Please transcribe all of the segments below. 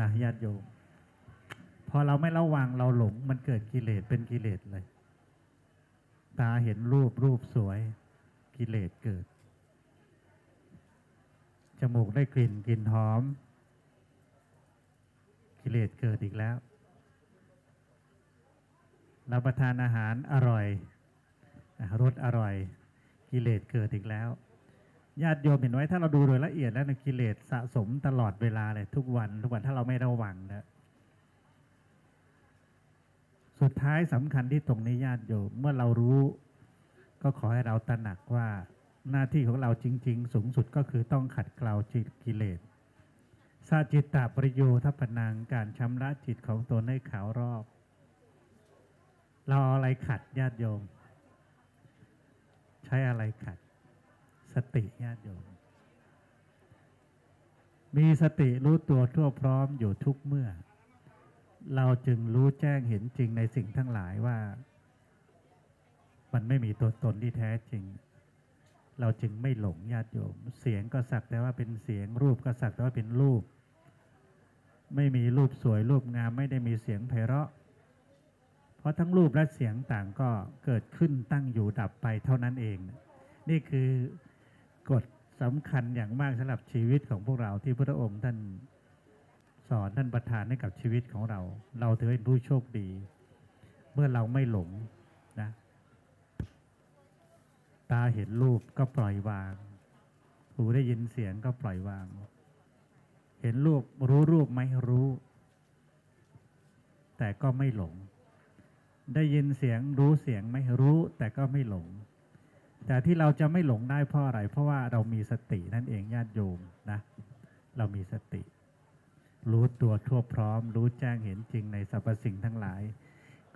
นะญาติโยมพอเราไม่ระวังเราหลง มันเกิดกิเลสเป็นกิเลสเลย ตาเห็นรูปรูปสวย กิเลสเกิด จมูกได้กลิ่นกลิ่นหอม กิเลสเกิดอีกแล้วรับประทานอาหารอร่อยรสอร่อย กิเลสเกิดอีกแล้ว ญาติโยมเห็นไว้ถ้าเราดูโดยละเอียดแล้วนะกิเลสสะสมตลอดเวลาเลยทุกวัน ทุกวันถ้าเราไม่ระวังนะสุดท้ายสำคัญที่ตรงนี้ญาติโยมเมื่อเรารู้ ก็ขอให้เราตระหนักว่าหน้าที่ของเราจริง ๆ สูงสุดก็คือต้องขัดเกลาจิตกิเลสสาจิตตาประโยทัพนังการชำระจิตของตนให้ขาวรอบ เราเอาอะไรขัดญาติโยม ใช้อะไรขัด สติญาติโยมมีสติรู้ตัวทั่วพร้อมอยู่ทุกเมื่อ เราจึงรู้แจ้งเห็นจริงในสิ่งทั้งหลายว่า มันไม่มีตัวตนที่แท้จริง เราจึงไม่หลงญาติโยม เสียงก็สักแต่ว่าเป็นเสียงรูปก็สักแต่ว่าเป็นรูป ไม่มีรูปสวยรูปงามไม่ได้มีเสียงไพเราะ เพราะทั้งรูปและเสียงต่างก็เกิดขึ้นตั้งอยู่ดับไปเท่านั้นเอง นี่คือ กฎสำคัญอย่างมากสำหรับชีวิตของพวกเราที่พระองค์ท่านสอนท่านประทานให้กับชีวิตของเรา เราถือเป็นผู้โชคดี เมื่อเราไม่หลงนะ ตาเห็นรูปก็ปล่อยวาง หูได้ยินเสียงก็ปล่อยวาง เห็นรูปรู้รูปไหมรู้ แต่ก็ไม่หลง ได้ยินเสียงรู้เสียงไหมรู้ แต่ก็ไม่หลง แต่ที่เราจะไม่หลงได้เพราะอะไร เพราะว่าเรามีสตินั่นเองญาติโยมนะ เรามีสติ รู้ตัวทั่วพร้อม รู้แจ้งเห็นจริงในสรรพสิ่งทั้งหลาย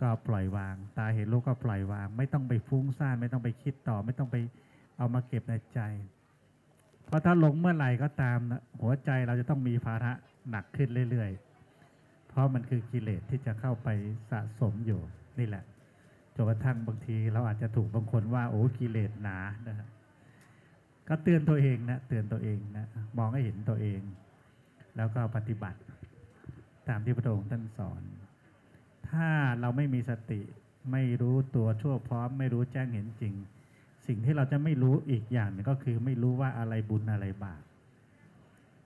ก็ปล่อยวาง ตาเห็นรูปก็ปล่อยวาง ไม่ต้องไปฟุ้งซ่าน ไม่ต้องไปคิดต่อ ไม่ต้องไปเอามาเก็บในใจ เพราะถ้าหลงเมื่อไหร่ก็ตามนะหัวใจเราจะต้องมีภาระหนักขึ้นเรื่อยๆ เพราะมันคือกิเลสที่จะเข้าไปสะสมอยู่นี่แหละ จนกระทั่งบางทีเราอาจจะถูกบางคนว่าโอ้กิเลสหนานะก็เตือนตัวเองนะเตือนตัวเองนะมองให้เห็นตัวเอง แล้วก็ปฏิบัติ ตามที่พระองค์ท่านสอน ถ้าเราไม่มีสติไม่รู้ตัวชั่วพร้อม ไม่รู้แจ้งเห็นจริง สิ่งที่เราจะไม่รู้อีกอย่างหนึงก็คือไม่รู้ว่าอะไรบุญอะไรบาป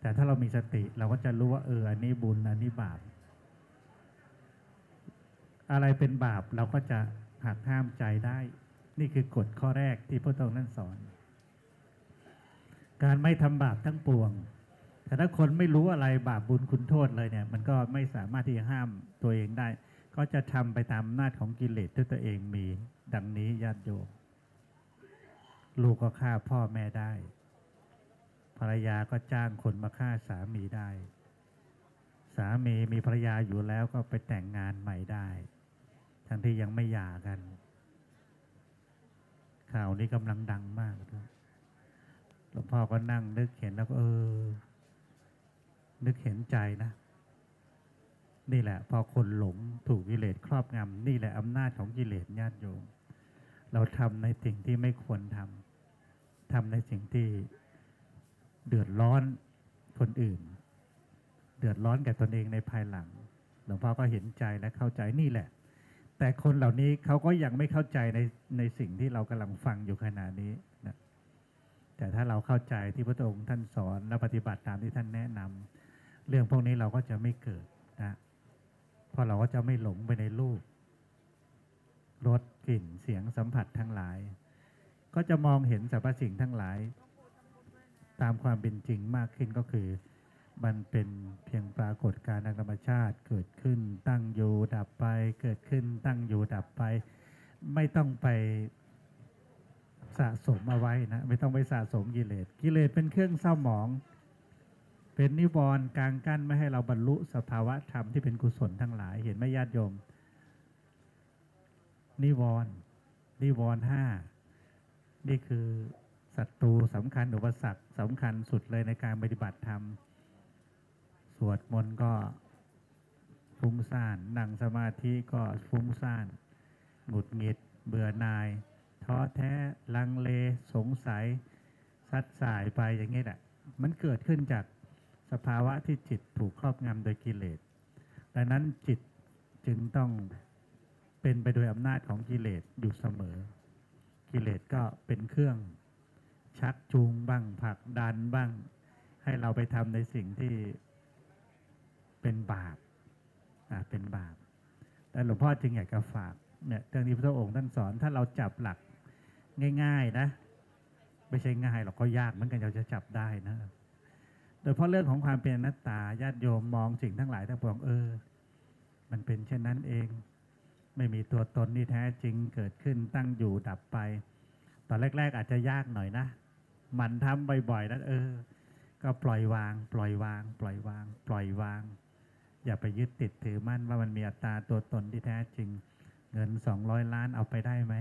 แต่ถ้าเรามีสติเราก็จะรู้ว่าเอออันนี้บุญอันนี้บาป อะไรเป็นบาปเราก็จะ หักห้ามใจได้ นี่คือกฎข้อแรกที่พระองค์ท่านสอน การไม่ทำบาปทั้งปวง แต่ถ้าคนไม่รู้อะไรบาปบุญคุณโทษเลยเนี่ย มันก็ไม่สามารถที่จะห้ามตัวเองได้ ก็จะทำไปตามนาจของกิเลสที่ตัวเองมี ดังนี้ญาติโยมลูกก็ฆ่าพ่อแม่ได้ ภรรยาก็จ้างคนมาฆ่าสามีได้ สามีมีภรรยาอยู่แล้วก็ไปแต่งงานใหม่ได้ ทั้งที่ยังไม่หย่ากัน ข่าวนี้กำลังดังมากด้วยหลวงพ่อก็นั่งนึกเห็นแล้วก็เออ นึกเห็นใจนะ นี่แหละ พอคนหลงถูกกิเลสครอบงำนี่แหละอำนาจของกิเลสญาติโยม เราทำในสิ่งที่ไม่ควรทำทำในสิ่งที่เดือดร้อนคนอื่น เดือดร้อนแก่ตนเองในภายหลัง หลวงพ่อก็เห็นใจและเข้าใจนี่แหละ แต่คนเหล่านี้เขาก็ยังไม่เข้าใจในในสิ่งที่เรากำลังฟังอยู่ขณะนี้นะแต่ถ้าเราเข้าใจที่พระองค์ท่านสอนและปฏิบัติตามที่ท่านแนะนำเรื่องพวกนี้เราก็จะไม่เกิดนะเพราะเราก็จะไม่หลงไปในรูปรสกลิ่นเสียงสัมผัสทั้งหลาย ก็จะมองเห็นสรรพสิ่งทั้งหลาย ตามความเป็นจริงมากขึ้นก็คือ มันเป็นเพียงปรากฏการณ์ทางธรรมชาติเกิดขึ้นตั้งอยู่ดับไป เกิดขึ้นตั้งอยู่ดับไป ไม่ต้องไปสะสมเอาไว้นะไม่ต้องไปสะสมกิเลสกิเลสเป็นเครื่องเศร้าหมอง เป็นนิวรณ์กลางกั้นไม่ให้เราบรรลุสภาวะธรรมที่เป็นกุศลทั้งหลายเห็นไหมญาติโยม นิวรณ์นิวรณ์ห้านี่คือศัตรูสำคัญอุปสรรคสำคัญสุดเลยในการปฏิบัติธรรม สวดมนต์ก็ฟุ้งซ่าน นั่งสมาธิก็ฟุ้งซ่าน หงุดหงิด เบื่อหน่าย ท้อแท้ ลังเล สงสัย ซัดสายไปอย่างนี้แหละ มันเกิดขึ้นจากสภาวะที่จิตถูกครอบงำโดยกิเลส ดังนั้นจิตจึงต้องเป็นไปโดยอำนาจของกิเลสอยู่เสมอ กิเลสก็เป็นเครื่องชักจูงบ้างผลักดันบ้าง ให้เราไปทำในสิ่งที่ เป็นบาปอ่าเป็นบาปแต่หลวงพ่อจึงอยากจะฝากเนี่ยเรื่องนี้พระองค์ท่านสอนถ้าเราจับหลักง่าย ๆนะ ไม่ใช่ง่ายหรอกก็ยากเหมือนกันเราจะจับได้นะ โดยเพราะเรื่องของความเป็นอนัตตาญาติโยมมองสิ่งทั้งหลายทั้งปวงเออ มันเป็นเช่นนั้นเอง ไม่มีตัวตนที่แท้จริงเกิดขึ้นตั้งอยู่ดับไป ตอนแรก ๆ อาจจะยากหน่อยนะมันทำบ่อยๆแล้วเออ ก็ปล่อยวาง ปล่อยวาง ปล่อยวาง ปล่อยวาง อย่าไปยึดติดถือมั่นว่ามันมีอัตตาตัวตนที่แท้จริง เงินสองร้อยล้านเอาไปได้ไหม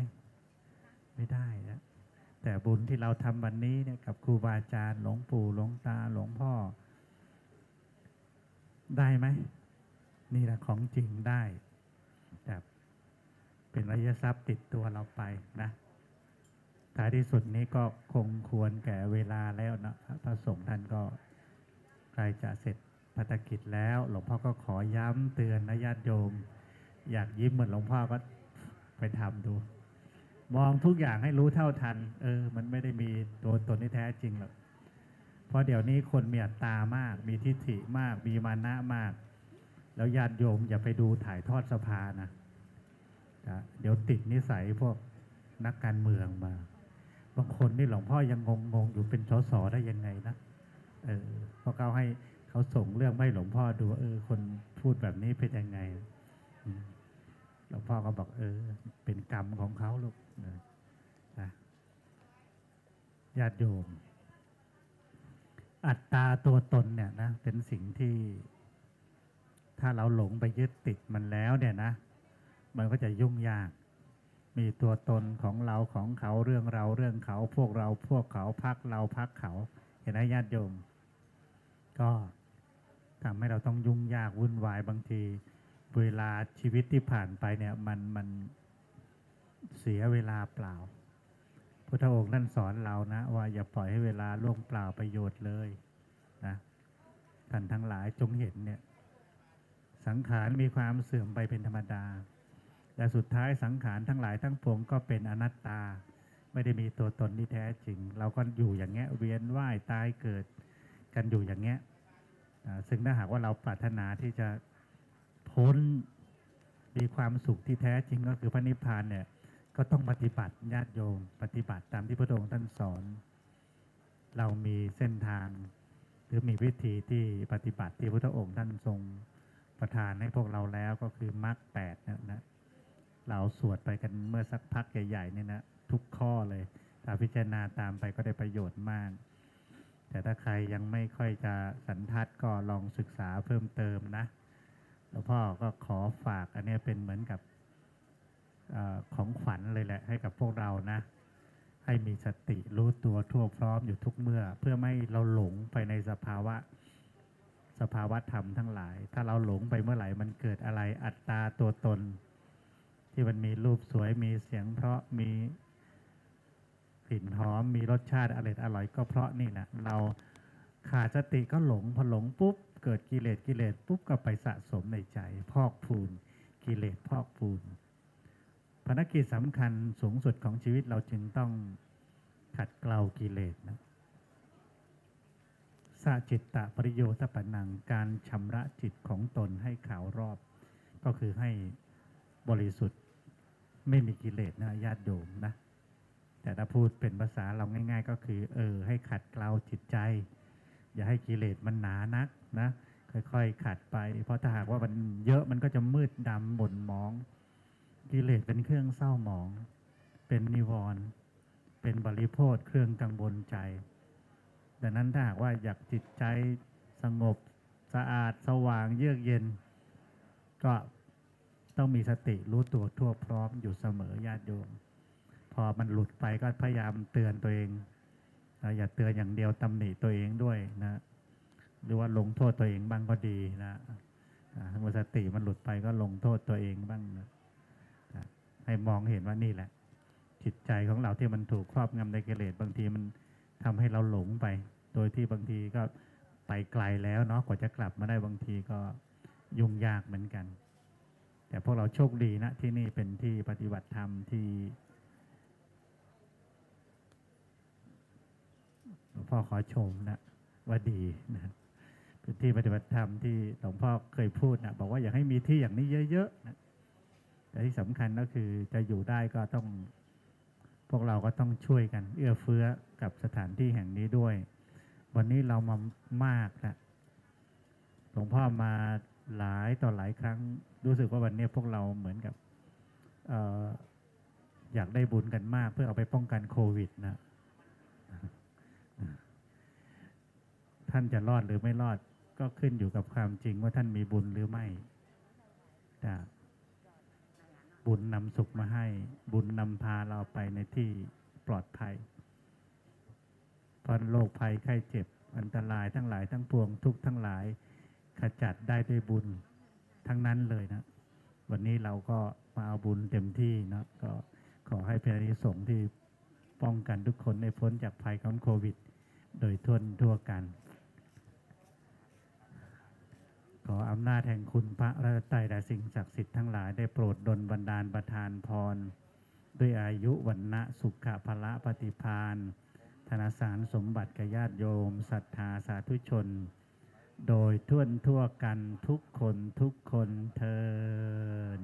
ไม่ได้นะแต่บุญที่เราทำวันนี้เนี่ยกับครูบาอาจารย์หลวงปู่หลวงตาหลวงพ่อ ได้ไหม นี่แหละของจริงได้แบบเป็นระยะทรัพย์ติดตัวเราไปนะท้ายที่สุดนี้ก็คงควรแก่เวลาแล้วนะพระสงฆ์ท่านก็ใกล้จะเสร็จ ภารกิจแล้ว หลวงพ่อก็ขอย้ำเตือนนะญาติโยม อยากยิ้มเหมือนหลวงพ่อก็ไปทำดู มองทุกอย่างให้รู้เท่าทัน เออ มันไม่ได้มีตัวตนที่แท้จริงหรอกเพราะเดี๋ยวนี้คนมีอัตตามาก มีทิฏฐิมาก มีมานะมาก แล้วญาติโยมอย่าไปดูถ่ายทอดสภานะนะเดี๋ยวติดนิสัยพวกนักการเมืองมา บางคนนี่หลวงพ่อยังงงงอยู่เป็นสสได้ยังไงนะ เออพราะเขาให้ เขาส่งเรื่องไม่หลวงพ่อดูเออ คนพูดแบบนี้เป็นยังไงหลวงพ่อก็บอกเออ เป็นกรรมของเขาลูกนะนะญาติโยม อัตตาตัวตนเนี่ยนะเป็นสิ่งที่ ถ้าเราหลงไปยึดติดมันแล้ว เนี่ยนะมันก็จะยุ่งยาก มีตัวตนของเราของเขาเรื่องเราเรื่องเขา พวกเราพวกเขาพักเราพักเขา เห็นไหมญาติโยม ก็ ทำให้เราต้องยุ่งยากวุ่นวายบางทีเวลาชีวิตที่ผ่านไปเนี่ยมันมันเสียเวลาเปล่า พุทธองค์ท่านสอนเรานะ ว่าอย่าปล่อยให้เวลาล่วงเปล่าประโยชน์เลยนะท่านทั้งหลายจงเห็นเนี่ย สังขารมีความเสื่อมไปเป็นธรรมดา และสุดท้ายสังขารทั้งหลายทั้งปวงก็เป็นอนัตตา ไม่ได้มีตัวตนที่แท้จริง เราก็อยู่อย่างเงี้ยเวียนว่ายตายเกิดกันอยู่อย่างเงี้ย ซึ่งถ้าหากว่าเราปรารถนาที่จะพ้นมีความสุขที่แท้จริงก็คือพระนิพพานเนี่ยก็ต้องปฏิบัติญาติโยม ปฏิบัติตามที่พระองค์ท่านสอน เรามีเส้นทาง หรือมีวิธีที่ปฏิบัติที่พระองค์ท่านทรงประทานให้พวกเราแล้วก็คือมรรคแปดเนี่ยนะเราสวดไปกันเมื่อสักพักใหญ่ๆเนี่ยนะทุกข้อเลยถ้าพิจารณาตามไปก็ได้ประโยชน์มาก แต่ถ้าใครยังไม่ค่อยจะสันทัดก็ลองศึกษาเพิ่มเติมนะหลวงพ่อก็ขอฝากอันนี้เป็นเหมือนกับอของขวัญเลยแหละ ให้กับพวกเรานะ ให้มีสติรู้ตัวทั่วพร้อมอยู่ทุกเมื่อ เพื่อไม่เราหลงไปในสภาวะสภาวะธรรมทั้งหลาย ถ้าเราหลงไปเมื่อไหร่มันเกิดอะไรอัตตาตัวตน ที่มันมีรูปสวยมีเสียงเพราะมี กลิ่นหอมมีรสชาติอร่อยอร่อยก็เพราะนี่แหละเราขาดสติก็หลงพอหลงปุ๊บ เกิดกิเลสกิเลสปุ๊บก็ไปสะสมในใจ พอกพูน กิเลสพอกพูนภารกิจสำคัญสูงสุดของชีวิตเราจึงต้องขัดเกลากิเลสนะสะจิตตะปริโยทปนังการชำระจิตของตนให้ขาวรอบ ก็คือให้บริสุทธิ์ไม่มีกิเลสนะญาติโยมนะ แต่ถ้าพูดเป็นภาษาเราง่าย ๆ ก็คือ เออ ให้ขัดเกลาจิตใจ อย่าให้กิเลสมันหนานักนะค่อยๆขัดไป เพราะถ้าหากว่ามันเยอะมันก็จะมืดดำหม่นมอง กิเลสเป็นเครื่องเศร้าหมอง เป็นนิวรณ์เป็นบริโภคเครื่องกังวลใจ ดังนั้นถ้าหากว่าอยากจิตใจสงบสะอาดสว่างเยือกเย็น ก็ต้องมีสติรู้ตัวทั่วพร้อมอยู่เสมอญาติโยม พอมันหลุดไปก็พยายามเตือนตัวเองนะอย่าเตือนอย่างเดียวตำหนิตัวเองด้วยนะ หรือว่าลงโทษตัวเองบ้างก็ดีนะอ่าเมื่อสติมันหลุดไปก็ลงโทษตัวเองบ้างนะให้มองเห็นว่านี่แหละ จิตใจของเราที่มันถูกครอบงำในกิเลสบางทีมันทำให้เราหลงไป โดยที่บางทีก็ไปไกลแล้วเนาะกว่าจะกลับมาได้บางทีก็ยุ่งยากเหมือนกัน แต่พวกเราโชคดีนะที่นี่เป็นที่ปฏิบัติธรรมที่ หลวงพ่อขอชมนะว่าดีนะเป็นที่ปฏิบัติธรรมที่หลวงพ่อเคยพูดนะบอกว่าอยากให้มีที่อย่างนี้เยอะๆนะแต่ที่สำคัญก็คือจะอยู่ได้ก็ต้อง พวกเราก็ต้องช่วยกัน เอื้อเฟื้อกับสถานที่แห่งนี้ด้วย วันนี้เรามามากแล้วหลวงพ่อมาหลายต่อหลายครั้ง รู้สึกว่าวันนี้พวกเราเหมือนกับอออยากได้บุญกันมากเพื่อเอาไปป้องกันโควิดนะ ท่านจะรอดหรือไม่รอด ก็ขึ้นอยู่กับความจริงว่าท่านมีบุญหรือไม่แต่บุญนำสุขมาให้ บุญนำพาเราไปในที่ปลอดภัยพราะโรคภัยไข้เจ็บ อันตรายทั้งหลายทั้งปวงทุกทั้งหลายขจัดได้ด้วยบุญทั้งนั้นเลยนะ วันนี้เราก็มาเอาบุญเต็มที่นะก็ขอให้เป็นอานิสงส์ที่ป้องกันทุกคนในพ้นจากภัยของโควิด โดยทั่วทั่วกัน ข อำนาจแห่งคุณพระรัตไตรและสิ่งศักดิ์สิทธิ์ทั้งหลายได้โปรดดลบันดาลประทานพร ด้วยอายุวันณะสุขภละปฏิพานธนสารสมบัติกญาติโยมศรัทธาสาธุชน โดยทั่วทั่วกันทุกคนทุกคนเทิน